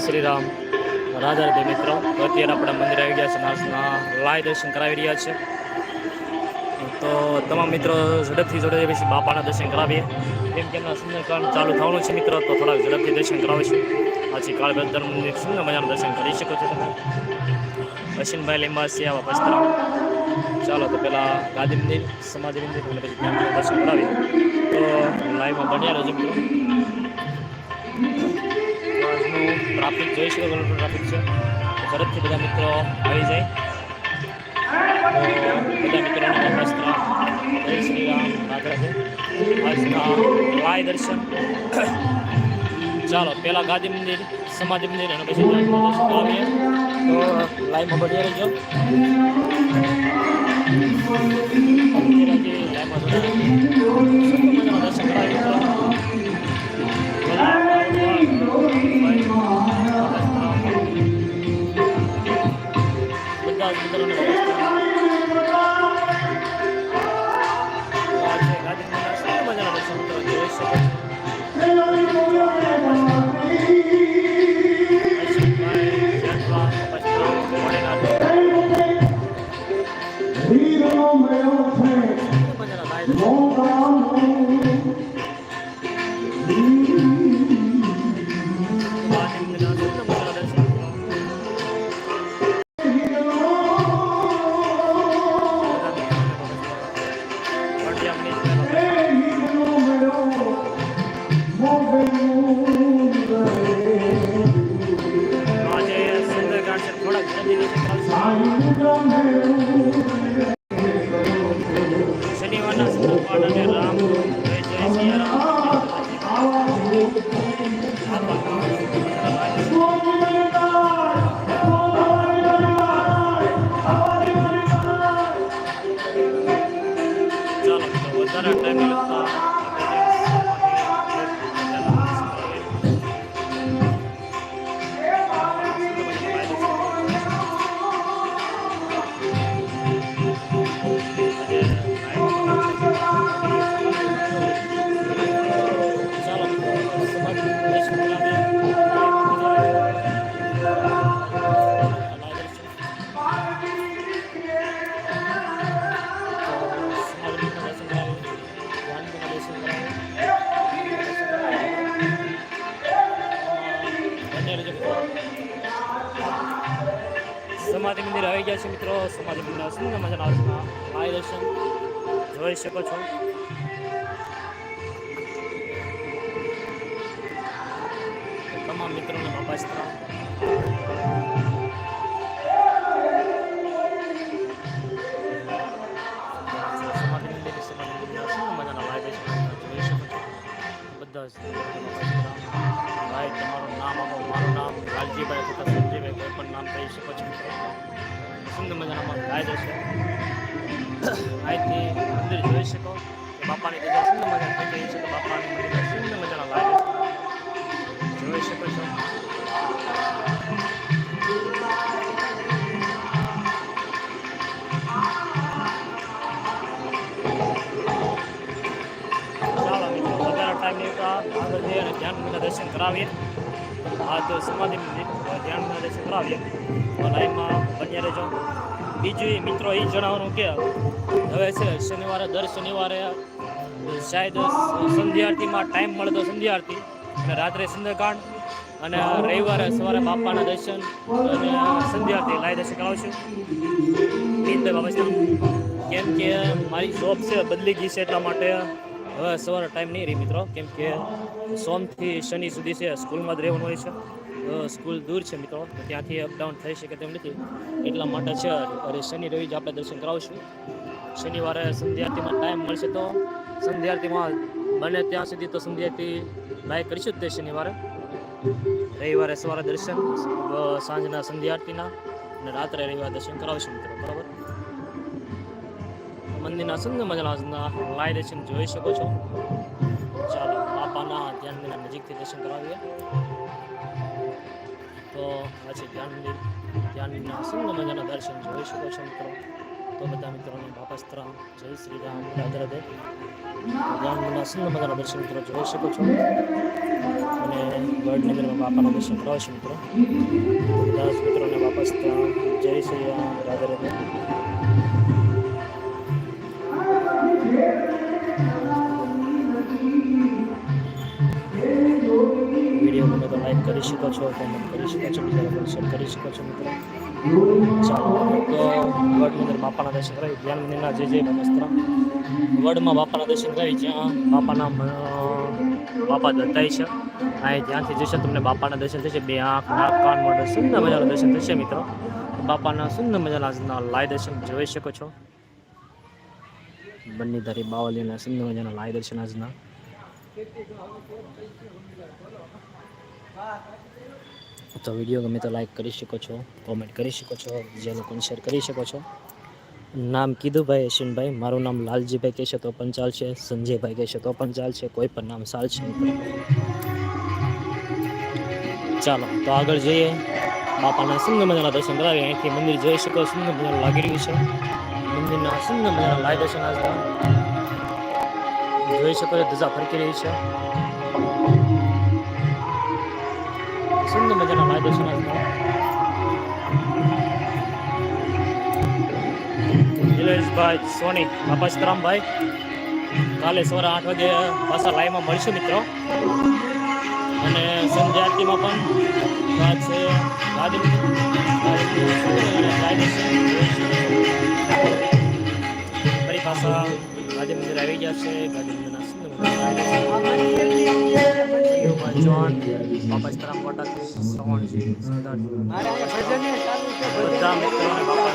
શ્રી રામ. રાધા રાધે મિત્રો, અત્યારે આપણા મંદિર આવી ગયા છે નાસના લાય દર્શન કરાવી રહ્યા છે. તો તમામ મિત્રો ઝડપથી જોડે પછી બાપાના દર્શન કરાવીએ. કેમ કે એમના સુંદરકાંડ ચાલુ થવાનું છે મિત્રો, તો થોડાક ઝડપથી દર્શન કરાવીશું પછી કાળભદ્ર મંદિર સુંદર મજાનું દર્શન કરી શકો છો તમે. અશ્વિનભાઈ લીંબાસી આવા પસ્તરા ચાલો તો પહેલાં ગાંધી મંદિર, સમાધિ મંદિર, અને પછી દર્શન કરાવીએ. તો લાઈવમાં બન્યા રહેજો મિત્રો. આજનું ટ્રાફિક જોઈ શકો ઘણું ટ્રાફિક છે. ઝડપથી બધા મિત્રો આવી જાય. બધા મિત્રોને નમસ્કાર જય શ્રી રામ, રાધે આજના લાય દર્શન. ચાલો પહેલાં ગાંધી મંદિર, સમાધિ મંદિર અને પછી દર્શન આવીએ તો લાઈવમાં બધી રહેજો. લાઈવમાં છે થોડાક જલ્દી સમાધિ મંદિર આવી ગયા છે મિત્રો. સમાધિ મંદિર સુંદર મજાના આજના આ દર્શન જોઈ શકો છો. તમામ મિત્રોને નમસ્કાર નામ કહી શકો છો સુંદર મજાના અમારું લાઈવ છે? અહીંથી મંદિર જોઈ શકો. કે બાપાની દીધા સુંદર મજાના થઈ ગઈ છે? તો બાપાની મંદિર સુંદર મજાના લાઈવ દર્શન જોઈ શકો છો. વધારે ટાઈમ નહીં અને ધ્યાન દર્શન કરાવીએ. આ તો સમાધિ ધ્યાન કરાવીએ તો લાઈનમાં બન્યા રહેજો બીજું મિત્રો એ જણાવવાનું કે હવે છે, શનિવારે દર શનિવારે શાયદ સંધ્યાર્થીમાં ટાઈમ મળે તો સંધ્યાઆરતી અને રાત્રે સુંદરકાંડ અને રવિવારે સવારે બાપાના દર્શન, અને સંધ્યા આરતી લાઈ દર્શન કરાવશું. બાબા કેમ કે મારી શોપ છે, બદલી ગઈ છે એટલા માટે હવે સવારે ટાઈમ નહીં રહી મિત્રો. કેમ કે સોમથી શનિ સુધી છે, સ્કૂલમાં જ રહેવાનું હોય છે. સ્કૂલ દૂર છે મિત્રો, તો ત્યાંથી અપડાઉન થઈ શકે તેમ નથી. એટલા માટે છે અરે શનિ રવિ જ આપણે દર્શન કરાવશું. શનિવારે સંધ્યાર્થીમાં ટાઈમ મળશે તો સંધ્યાર્થીમાં બને ત્યાં સુધી તો સંધ્યાર્થી લાઈક કરીશું જ તે શનિવારે. રવિવારે સવારે દર્શન સાંજના સંધ્યાર્થીના અને રાત્રે રવિવારે દર્શન કરાવશું મિત્રો, બરાબર? મંદિરના સુંદર મજાના લાઈ દર્શન જોઈ શકો છો. ચાલો, બાપાના ધ્યાન નજીકથી દર્શન કરાવીએ. તો આજે ધ્યાન મંદિર સુંદર મજાના દર્શન જોઈ શકો છો મિત્રો. તો બધા મિત્રોને સ્તરામ જય શ્રી રામ રાધરાધે રાધે. ધ્યાનના સુંદર મજાના દર્શન મિત્રો જોઈ શકો છો. અને વડનગરમાં બાપાના દર્શન કરાવશો મિત્રો. બધા મિત્રોને વાપસ સ્તરામ જય શ્રી રામ રાધે. કરી શકો છો કોમેન્ટ કરી શકો છો, બીજા શેર કરી શકો છો, મિત્રો. ચાલો, તો મંદિર બાપાના દર્શન કરાવી ધ્યાન મંદિરના જે જે મસ્ત્ર વડમાં બાપાના દર્શન કરાવી જ્યાં બાપાના બાપા દત્તાય છે. અહીં જ્યાંથી જશે તમને બાપાના દર્શન થશે, બે આંખ, નાક, કાન, મોઢે, સુંદર મજાના દર્શન થશે, મિત્રો. બાપાના સુંદર મજાના લાય દર્શન જોઈ શકો છો. બંને ધારી બાવલીના સુંદર મજાના લાય દર્શન આજના. તો વીડિયો ગમે તો લાઈક કરી શકો છો કોમેન્ટ કરી શકો છો બીજા લોકોને શેર કરી શકો છો. નામ કીધું ભાઈ યશવંતભાઈ મારું નામ લાલજીભાઈ કહેશે તો પણ ચાલશે, સંજયભાઈ કહેશે તો પણ ચાલશે, કોઈ પણ નામ ચાલશે ચાલો, તો આગળ જઈએ. બાપાના સુંદર મજાના દર્શન કરાવીએ. અહીંથી મંદિર જોઈ શકો સુંદર મજાનું લાગી રહ્યું છે. મંદિરના સુંદર મજાના લાય દર્શન આજના. જોઈ શકો છો, ધજા ફરકી રહી છે. સુંદર મજાનો વાયદો આજના નિલેશભાઈ સોની બાપા સીતારામભાઈ કાલે સવારે આઠ વાગે પાછા લાઈવમાં મળશું મિત્રો. અને સંધ્યા આરતીમાં પણ વાત છે ફરી પાછા ગાંધી મંદિર આવી ગયા છે. ગાંધી મંદિરના સુંદર મજાના ચૌહાણ બાપા સીતારામ કોટા શ્રવણજી સરદાર બધા મિત્રોને બાપા